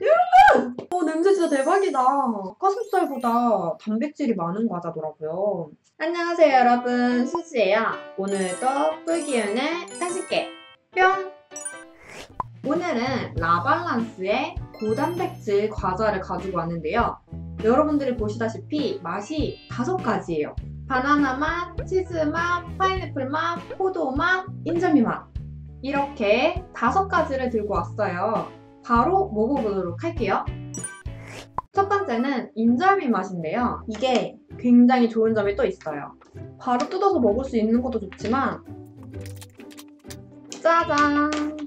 여러분! 어, 냄새 진짜 대박이다. 가슴살보다 단백질이 많은 과자더라고요. 안녕하세요, 여러분. 수지예요. 오늘도 꿀기운을 30개 뿅! 오늘은 라발란스의 고단백질 과자를 가지고 왔는데요. 여러분들이 보시다시피 맛이 다섯 가지예요. 바나나 맛, 치즈 맛, 파인애플 맛, 포도 맛, 인절미 맛. 이렇게 다섯 가지를 들고 왔어요. 바로 먹어보도록 할게요. 첫 번째는 인절미 맛인데요. 이게 굉장히 좋은 점이 또 있어요. 바로 뜯어서 먹을 수 있는 것도 좋지만 짜잔!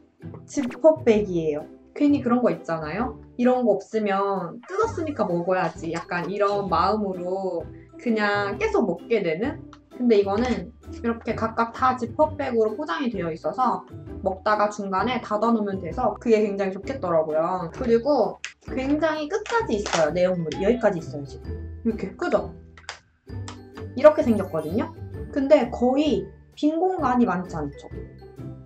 지퍼백이에요. 괜히 그런 거 있잖아요. 이런 거 없으면 뜯었으니까 먹어야지. 약간 이런 마음으로 그냥 계속 먹게 되는? 근데 이거는 이렇게 각각 다 지퍼백으로 포장이 되어 있어서 먹다가 중간에 닫아놓으면 돼서 그게 굉장히 좋겠더라고요. 그리고 굉장히 끝까지 있어요. 내용물이. 여기까지 있어요, 지금. 이렇게. 그죠? 이렇게 생겼거든요. 근데 거의 빈 공간이 많지 않죠.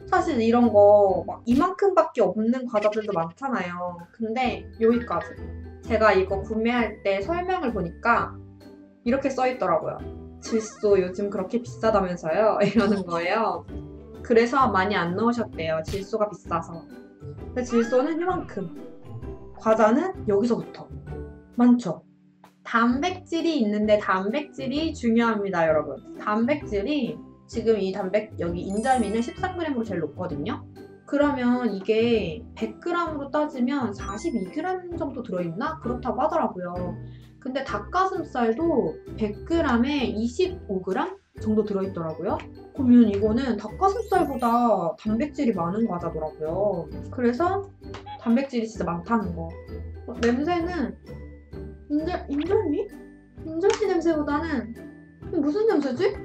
사실 이런 거 막 이만큼밖에 없는 과자들도 많잖아요. 근데 여기까지. 제가 이거 구매할 때 설명을 보니까 이렇게 써 있더라고요. 질소 요즘 그렇게 비싸다면서요? 이러는 거예요. 그래서 많이 안 넣으셨대요. 질소가 비싸서. 근데 질소는 이만큼. 과자는 여기서부터. 많죠? 단백질이 있는데 단백질이 중요합니다, 여러분. 단백질이 지금 이 단백, 여기 인절미는 13g으로 제일 높거든요. 그러면 이게 100g으로 따지면 42g 정도 들어있나? 그렇다고 하더라고요. 근데 닭가슴살도 100g에 25g 정도 들어있더라고요. 그러면 이거는 닭가슴살보다 단백질이 많은 과자더라고요. 그래서 단백질이 진짜 많다는 거. 어, 냄새는 인절, 인절미? 인절미 냄새보다는 무슨 냄새지?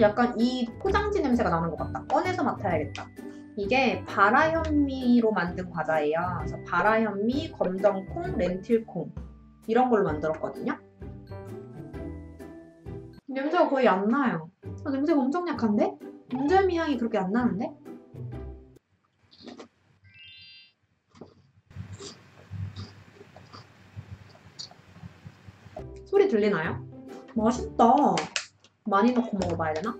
약간 이 포장지 냄새가 나는 것 같다. 꺼내서 맡아야겠다. 이게 바라현미로 만든 과자예요. 그래서 바라현미, 검정콩, 렌틸콩 이런 걸로 만들었거든요. 냄새가 거의 안 나요. 아, 냄새가 엄청 약한데? 인절미 향이 그렇게 안 나는데? 소리 들리나요? 맛있다. 많이 넣고 먹어봐야 되나?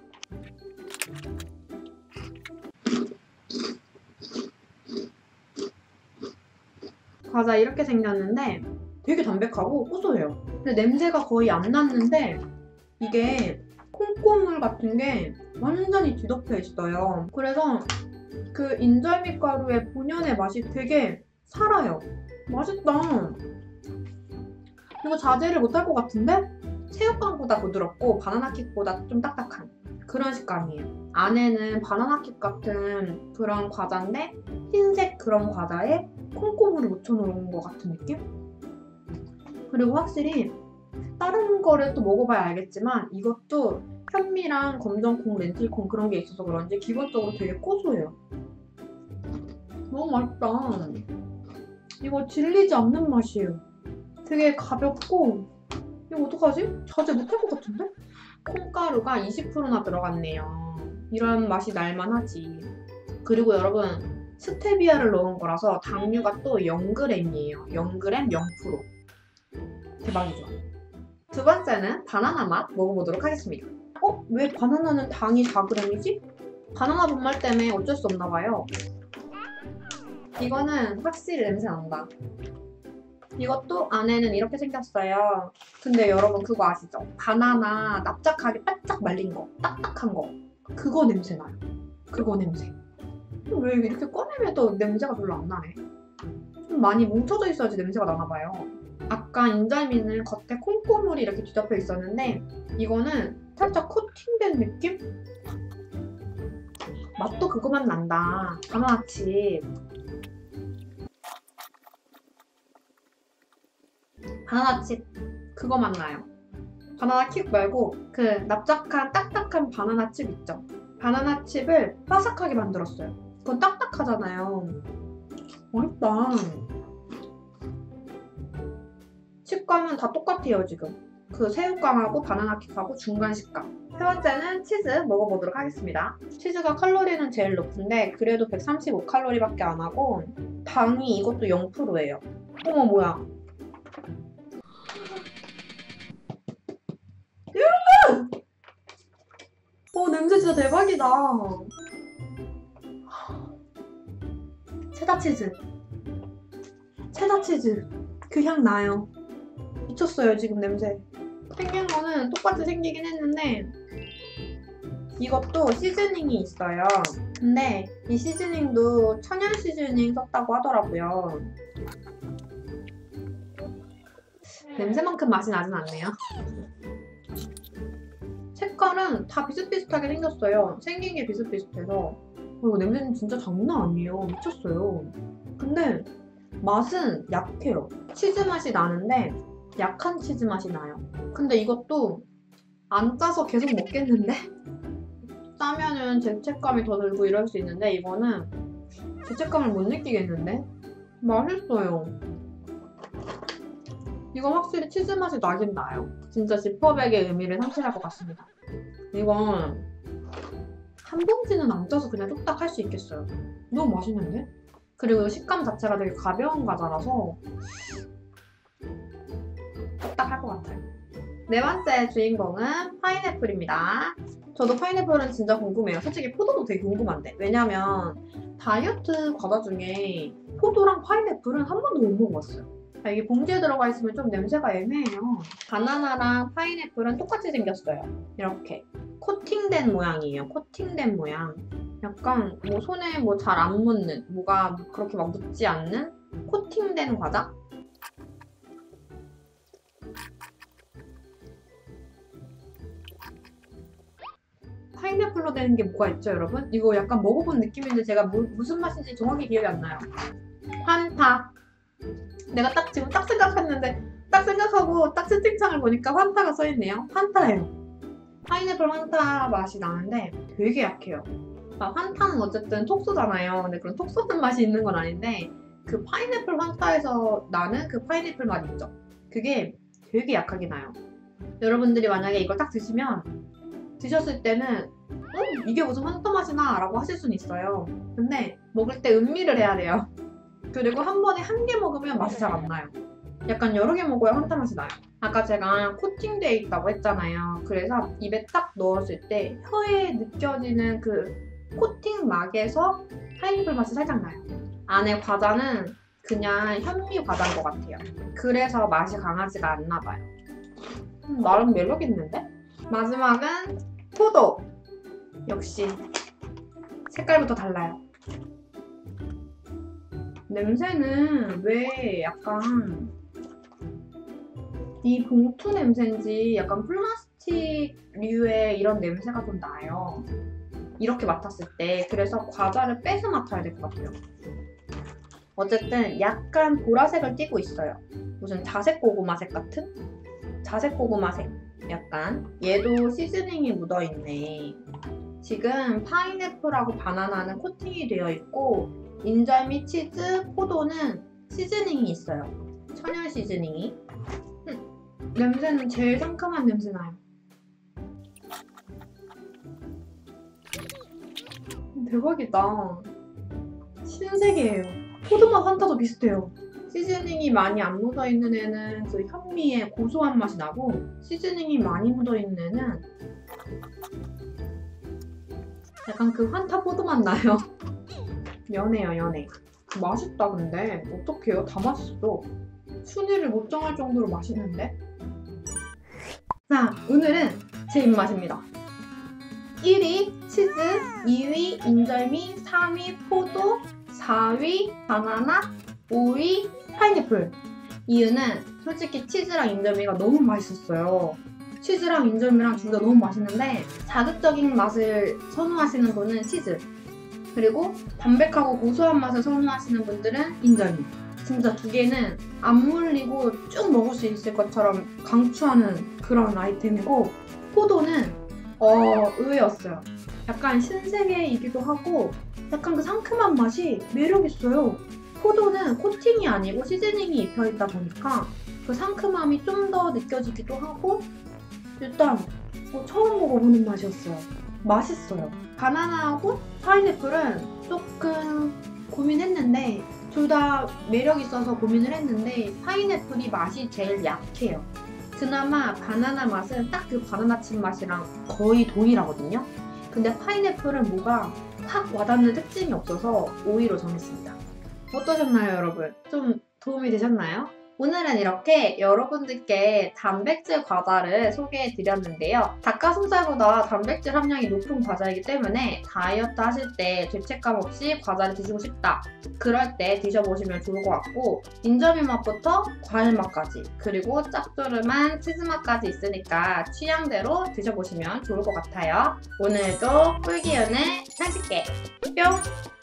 과자 이렇게 생겼는데 되게 담백하고 고소해요. 근데 냄새가 거의 안 났는데 이게 콩고물 같은 게 완전히 뒤덮여 있어요. 그래서 그 인절미 가루의 본연의 맛이 되게 살아요. 맛있다. 이거 자제를 못할 것 같은데? 새우깡보다 부드럽고 바나나 킥보다 좀 딱딱한 그런 식감이에요. 안에는 바나나 킥 같은 그런 과자인데 흰색 그런 과자에 콩고물을 묻혀놓은 것 같은 느낌? 그리고 확실히 다른 거를 또 먹어봐야 알겠지만 이것도 현미랑 검정콩, 렌틸콩 그런 게 있어서 그런지 기본적으로 되게 고소해요. 너무 맛있다. 이거 질리지 않는 맛이에요. 되게 가볍고 이거 어떡하지? 자제 못할 것 같은데? 콩가루가 20%나 들어갔네요. 이런 맛이 날만하지. 그리고 여러분 스테비아를 넣은 거라서 당류가 또 0g이에요. 0g 0%. 대박이죠. 두 번째는 바나나 맛 먹어보도록 하겠습니다. 어? 왜 바나나는 당이 4g이지? 바나나 분말 때문에 어쩔 수 없나 봐요. 이거는 확실히 냄새 난다. 이것도 안에는 이렇게 생겼어요. 근데 여러분 그거 아시죠? 바나나 납작하게 바짝 말린 거, 딱딱한 거. 그거 냄새 나요. 그거 냄새. 왜 이렇게 꺼내면 또 냄새가 별로 안 나네? 좀 많이 뭉쳐져 있어야지 냄새가 나나 봐요. 아까 인절미는 겉에 콩고물이 이렇게 뒤덮여 있었는데 이거는 살짝 코팅된 느낌? 맛도 그거만 난다. 바나나칩. 바나나칩 그거 맛나요. 바나나 킥 말고 그 납작한 딱딱한 바나나 칩 있죠. 바나나 칩을 바삭하게 만들었어요. 그건 딱딱하잖아요. 맛있다. 식감은 다 똑같아요 지금. 그 새우깡하고 바나나 킥하고 중간 식감. 세 번째는 치즈 먹어보도록 하겠습니다. 치즈가 칼로리는 제일 높은데 그래도 135칼로리밖에 안 하고 당이 이것도 0%예요. 어머 뭐야? 여러분! 어 냄새 진짜 대박이다. 체다 치즈. 체다 치즈. 그 향 나요. 미쳤어요 지금 냄새. 생긴 거는 똑같이 생기긴 했는데 이것도 시즈닝이 있어요. 근데 이 시즈닝도 천연 시즈닝 썼다고 하더라고요. 냄새만큼 맛이 나진 않네요. 색깔은 다 비슷비슷하게 생겼어요. 생긴 게 비슷비슷해서 어, 이거 냄새는 진짜 장난 아니에요. 미쳤어요. 근데 맛은 약해요. 치즈 맛이 나는데 약한 치즈 맛이 나요. 근데 이것도 안 짜서 계속 먹겠는데? 짜면은 죄책감이 더 들고 이럴 수 있는데 이거는 죄책감을 못 느끼겠는데? 맛있어요. 이거 확실히 치즈 맛이 나긴 나요. 진짜 지퍼백의 의미를 상실할 것 같습니다. 이건 한 봉지는 안 짜서 그냥 뚝딱 할 수 있겠어요. 너무 맛있는데? 그리고 식감 자체가 되게 가벼운 과자라서 뚝딱 할 것 같아요. 네 번째 주인공은 파인애플입니다. 저도 파인애플은 진짜 궁금해요. 솔직히 포도도 되게 궁금한데. 왜냐면 다이어트 과자 중에 포도랑 파인애플은 한 번도 못 먹어봤어요. 아, 이게 봉지에 들어가 있으면 좀 냄새가 애매해요. 바나나랑 파인애플은 똑같이 생겼어요. 이렇게. 코팅된 모양이에요. 코팅된 모양. 약간 뭐 손에 뭐 잘 안 묻는, 뭐가 그렇게 막 묻지 않는 코팅된 과자? 파인애플로 되는 게 뭐가 있죠, 여러분? 이거 약간 먹어본 느낌인데 제가 무, 무슨 맛인지 정확히 기억이 안 나요. 환타. 내가 딱 지금 딱 생각했는데 딱 생각하고 딱 채팅창을 보니까 환타가 써있네요. 환타예요. 파인애플 환타 맛이 나는데 되게 약해요. 아, 환타는 어쨌든 톡 쏘잖아요. 근데 그런 톡 쏘는 맛이 있는 건 아닌데 그 파인애플 환타에서 나는 그 파인애플 맛 있죠. 그게 되게 약하게 나요. 여러분들이 만약에 이걸 딱 드시면 드셨을 때는 어? 이게 무슨 환타 맛이나? 라고 하실 수는 있어요. 근데 먹을 때 음미를 해야 돼요. 그리고 한 번에 한 개 먹으면 맛이 잘 안 나요. 약간 여러 개 먹어야 환타 맛이 나요. 아까 제가 코팅되어 있다고 했잖아요. 그래서 입에 딱 넣었을 때 혀에 느껴지는 그 코팅 막에서 파인애플 맛이 살짝 나요. 안에 과자는 그냥 현미 과자인 것 같아요. 그래서 맛이 강하지가 않나 봐요. 음, 나름 매력 있는데? 마지막은 포도. 역시 색깔부터 달라요. 냄새는 왜 약간 이 봉투 냄새인지 약간 플라스틱류의 이런 냄새가 좀 나요. 이렇게 맡았을 때 그래서 과자를 빼서 맡아야 될 것 같아요. 어쨌든 약간 보라색을 띠고 있어요. 무슨 자색 고구마색 같은? 자색 고구마색. 약간 얘도 시즈닝이 묻어있네. 지금 파인애플하고 바나나는 코팅이 되어 있고 인절미, 치즈, 포도는 시즈닝이 있어요. 천연 시즈닝이. 음, 냄새는 제일 상큼한 냄새 나요. 음, 대박이다. 신세계예요. 포도맛 환타도 비슷해요. 시즈닝이 많이 안 묻어 있는 애는 그 현미의 고소한 맛이 나고 시즈닝이 많이 묻어 있는 애는 약간 그 환타 포도 맛 나요. 연해요, 연해. 맛있다, 근데. 어떡해요? 다 맛있어. 순위를 못 정할 정도로 맛있는데? 자, 오늘은 제 입맛입니다. 1위 치즈, 2위 인절미, 3위 포도, 4위 바나나, 5위 파인애플. 이유는 솔직히 치즈랑 인절미가 너무 맛있었어요. 치즈랑 인절미랑 둘 다 너무 맛있는데 자극적인 맛을 선호하시는 분은 치즈 그리고 담백하고 고소한 맛을 선호하시는 분들은 인절미 진짜 두 개는 안 물리고 쭉 먹을 수 있을 것처럼 강추하는 그런 아이템이고 포도는 어 의외였어요 약간 신세계이기도 하고 약간 그 상큼한 맛이 매력있어요 포도는 코팅이 아니고 시즈닝이 입혀있다 보니까 그 상큼함이 좀 더 느껴지기도 하고 일단 어, 처음 먹어보는 맛이었어요. 맛있어요. 바나나하고 파인애플은 조금 고민했는데 둘 다 매력 있어서 고민을 했는데 파인애플이 맛이 제일 약해요. 그나마 바나나 맛은 딱 그 바나나 칩 맛이랑 거의 동일하거든요. 근데 파인애플은 뭐가 확 와닿는 특징이 없어서 5위로 정했습니다. 어떠셨나요, 여러분? 좀 도움이 되셨나요? 오늘은 이렇게 여러분들께 단백질 과자를 소개해 드렸는데요. 닭가슴살보다 단백질 함량이 높은 과자이기 때문에 다이어트 하실 때 죄책감 없이 과자를 드시고 싶다. 그럴 때 드셔보시면 좋을 것 같고 인절미 맛부터 과일 맛까지 그리고 짭조름한 치즈 맛까지 있으니까 취향대로 드셔보시면 좋을 것 같아요. 오늘도 꿀기운을 30개 뿅!